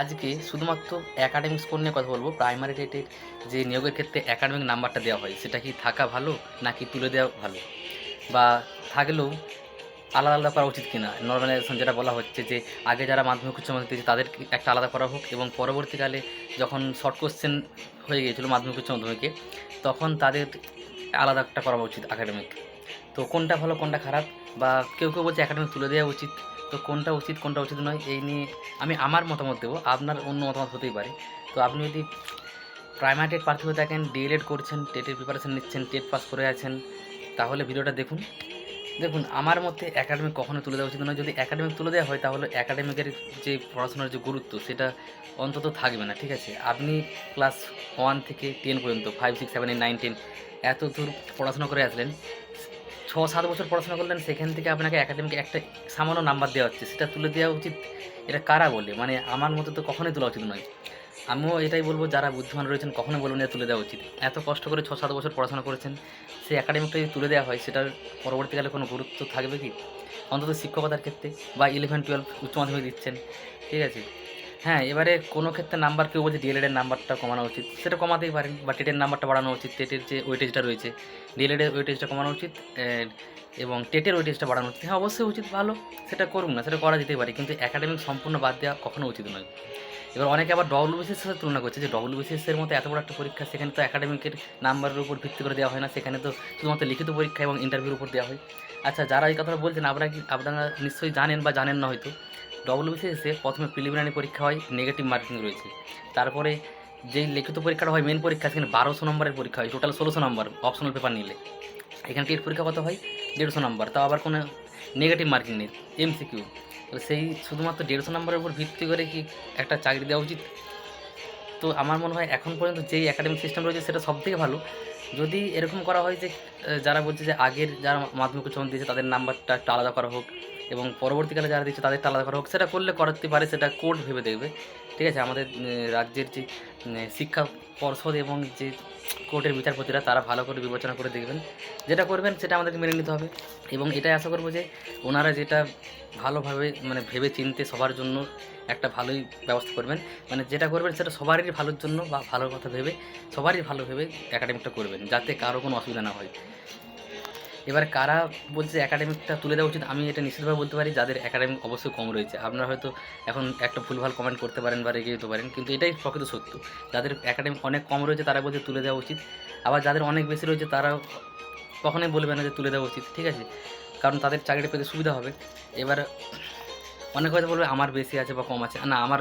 আজকে শুধুমাত্র academic score নিয়ে কথা বলব। প্রাইমারি রেটের যে নিয়োগের ক্ষেত্রে একাডেমিক নাম্বারটা দেওয়া হয়, সেটা কি থাকা ভালো নাকি তুলে দেওয়া ভালো? বা থাকলেও আলাদা আলাদা করা উচিত কিনা? নর্মালাইজেশন যেটা বলা হচ্ছে যে, আগে যারা মাধ্যমিক উচ্চ মাধ্যমিক দিয়েছে তাদের একটা আলাদা করা হোক এবং পরবর্তীকালে যখন শর্ট কোশ্চেন হয়ে গিয়েছিল মাধ্যমিক উচ্চ মাধ্যমিকে, তখন তাদের আলাদা একটা করা উচিত একাডেমিক তো কোনটা ভালো, কোনটা খারাপ? বা কেউ কেউ বলছে একাডেমিক তুলে দেওয়া উচিত। তো কোনটা উচিত কোনটা উচিত নয়, এই নিয়ে আমি আমার মতামত দেবো, আপনার অন্য মতামত হতেই পারে। তো আপনি যদি প্রাইমারি প্রার্থী হয়ে থাকেন ডিএলএড করছেন টেটের প্রিপারেশান নিচ্ছেন টেট পাস করে আছেন, তাহলে ভিডিওটা দেখুন। দেখুন, আমার মতে একাডেমিক কখনো তুলে দেওয়া উচিত নয়। যদি একাডেমিক তুলে দেওয়া হয়, তাহলে একাডেমিকের যে পড়াশোনার যে গুরুত্ব, সেটা অন্তত থাকবে না, ঠিক আছে? আপনি ক্লাস ওয়ান থেকে টেন পর্যন্ত five six seven eight nine ten এত দূর পড়াশোনা করে আসলেন ছ সাত বছর পড়াশোনা করলেন, সেখান থেকে আপনাকে একাডেমিকে একটা সামান্য নাম্বার দেওয়া হচ্ছে। সেটা তুলে দেওয়া উচিত, এটা কারা বলে? মানে আমার মতো তো কখনোই তোলা উচিত নয়। আমিও এটাই বলব, যারা বুদ্ধিমান রয়েছেন, কখনোই বলবেন যে তুলে দেওয়া উচিত। এত কষ্ট করে ছ সাত বছর পড়াশোনা করেছেন, সেই একাডেমিকটা যদি তুলে দেওয়া হয়, সেটার পরবর্তীকালে কোনো গুরুত্ব থাকবে কি? অন্তত শিক্ষকতার ক্ষেত্রে, বা ইলেভেন টুয়েলভ উচ্চ মাধ্যমিক দিচ্ছেন, ঠিক আছে? হ্যাঁ এবারে কোনো ক্ষেত্রে নাম্বার কেউ বলছে ডিএলএডের নাম্বারটা কমানো উচিত। সেটা কমাতেই পারেন, বা টেটের নাম্বারটা বাড়ানো উচিত। টেটের যে ওয়েটেজটা রয়েছে ডিএলএডের ওয়েটেজটা কমানো উচিত এবং টেটের ওয়েটেজটা বাড়ানো উচিত। হ্যাঁ অবশ্যই উচিত, ভালো, সেটা করুন না, সেটা করা যেতেই পারে, কিন্তু একাডেমিক সম্পূর্ণ বাদ দেওয়া কখনো উচিত নয়। এবার অনেকে আবার ডব্লিউবিসিএস সাথে তুলনা করছে, যে ডব্লিউবিসিএস এর মতো এত বড় একটা পরীক্ষা, সেখানে তো একাডেমিকের নাম্বারের উপর ভিত্তি করে দেওয়া হয় না, সেখানে তো শুধুমাত্র লিখিত পরীক্ষা এবং ইন্টারভিউর উপর দেওয়া হয়। আচ্ছা যারা এই কথাটা বলছেন, আপনারা কি, আপনারা নিশ্চয়ই জানেন বা জানেন না হয়তো ডব্লিউবিসিএসে প্রথমে প্রিলিমিনারি পরীক্ষা হয় নেগেটিভ মার্কিং রয়েছে। তারপরে যেই লিখিত পরীক্ষাটা হয় মেন পরীক্ষা, সেখানে বারোশো নম্বরের পরীক্ষা হয় টোটাল ষোলোশো নম্বর অপশনাল পেপার নিলে। এখানে টেট পরীক্ষা কত হয়? দেড়শো নম্বর। তাও আবার কোনো নেগেটিভ মার্কিং নেই এমসিকিউ তো সেই শুধুমাত্র দেড়শো নম্বরের উপর ভিত্তি করে কি একটা চাকরি দেওয়া উচিত? তো আমার মনে হয় এখন পর্যন্ত যেই একাডেমিক সিস্টেম রয়েছে, সেটা সব থেকে ভালো। যদি এরকম করা হয় যে যারা বলছে যে আগের যারা মাধ্যমিক উচ্চ দিয়েছে, তাদের নাম্বারটা একটু আলাদা করা হোক এবং পরবর্তীকালে যারা দিচ্ছে তাদেরটা আলাদা করা হোক। সেটা করলে করাতে পারে, সেটা কোর্ট ভেবে দেখবে। ঠিক আছে? আমাদের রাজ্যের যে শিক্ষা পর্ষদ এবং যে কোর্টের বিচারপতিরা, তারা ভালো করে বিবেচনা করে দেখবেন। যেটা করবেন, সেটা আমাদেরকে মেনে নিতে হবে। এবং এটাই আশা করব যে, ওনারা যেটা ভালোভাবে মানে ভেবে চিনতে সবার জন্য একটা ভালোই ব্যবস্থা করবেন। মানে যেটা করবেন, সেটা সবারই ভালোর জন্য বা ভালো কথা ভেবে, সবারই ভালো ভেবে একাডেমিকটা করবেন, যাতে কারও কোনো অসুবিধা না হয়। এবার কারা বলছে একাডেমিকটা তুলে দেওয়া উচিত, আমি এটা নিশ্চিতভাবে বলতে পারি, যাদের একাডেমিক অবশ্যই কম রয়েছে। আপনারা হয়তো এখন একটা ভুলভাল কমেন্ট করতে পারেন বা রেগে যেতে পারেন, কিন্তু এটাই প্রকৃত সত্য। যাদের একাডেমিক অনেক কম রয়েছে, তারা বলছে তুলে দেওয়া উচিত। আবার যাদের অনেক বেশি রয়েছে, তারা কখনোই বলবে না যে তুলে দেওয়া উচিত, ঠিক আছে? কারণ তাদের চাকরি পেতে সুবিধা হবে। এবার অনেক হয়তো বলবে আমার বেশি আছে বা কম আছে। না, আমার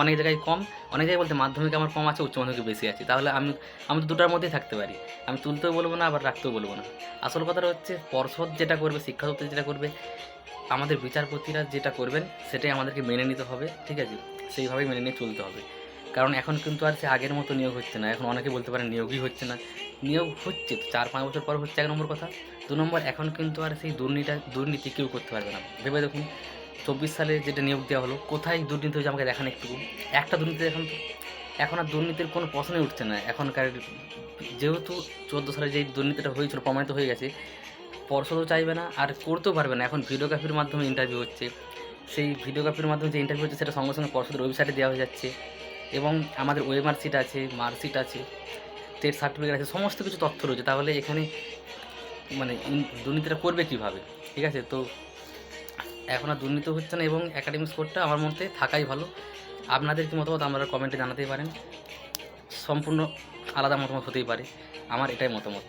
অনেক জায়গায় কম, অনেক জায়গায় বলতে মাধ্যমিক আমার কম আছে, উচ্চ মাধ্যমিকে বেশি আছে। তাহলে আমি আমি তো দুটার মধ্যেই থাকতে পারি। আমি তুলতেও বলব না, আবার রাখতেও বলব না। আসল কথাটা হচ্ছে, পর্ষদ যেটা করবে শিক্ষা দপ্তর যেটা করবে, আমাদের বিচারপতিরা যেটা করবেন, সেটাই আমাদেরকে মেনে নিতে হবে, ঠিক আছে? সেইভাবেই মেনে নিয়ে চলতে হবে। কারণ এখন কিন্তু আর সে আগের মতো নিয়োগ হচ্ছে না। এখন অনেকে বলতে পারেন নিয়োগই হচ্ছে না। নিয়োগ হচ্ছে তো, চার পাঁচ বছর পর হচ্ছে, এক নম্বর কথা। দু নম্বর, এখন কিন্তু আর সেই দুর্নীতি দুর্নীতি কেউ করতে পারবে না। ভেবে দেখুন চব্বিশ সালে যেটা নিয়োগ দেওয়া হলো, কোথায় দুর্নীতি হয়েছে আমাকে দেখান একটু একটা দুর্নীতি এখন তো, এখন আর দুর্নীতির কোনো প্রশ্নই উঠছে না। এখনকার যেহেতু চোদ্দ সালে যেই দুর্নীতিটা হয়েছিল, প্রমাণিত হয়ে গেছে, পর্ষদও চাইবে না আর করতেও পারবে না। এখন ভিডিওগ্রাফির মাধ্যমে ইন্টারভিউ হচ্ছে। সেই ভিডিওগ্রাফির মাধ্যমে যে ইন্টারভিউ হচ্ছে, সেটা সঙ্গে সঙ্গে পর্ষদের ওয়েবসাইটে দেওয়া হয়ে যাচ্ছে। এবং আমাদের ওয়েমার সিট আছে মার্কশিট আছে টেট সার্টিফিকেট আছে, সমস্ত কিছু তথ্য রয়েছে। তাহলে এখানে মানে দুর্নীতিটা করবে কীভাবে? ঠিক আছে? তো এখন আর দুর্নীতি হচ্ছে না এবং একাডেমিক স্কোরটা আমার মতে থাকাই ভালো। আপনাদের কি মতামত আপনারা কমেন্টে জানাতেই পারেন। সম্পূর্ণ আলাদা মতামত হতেই পারে। আমার এটাই মতামত।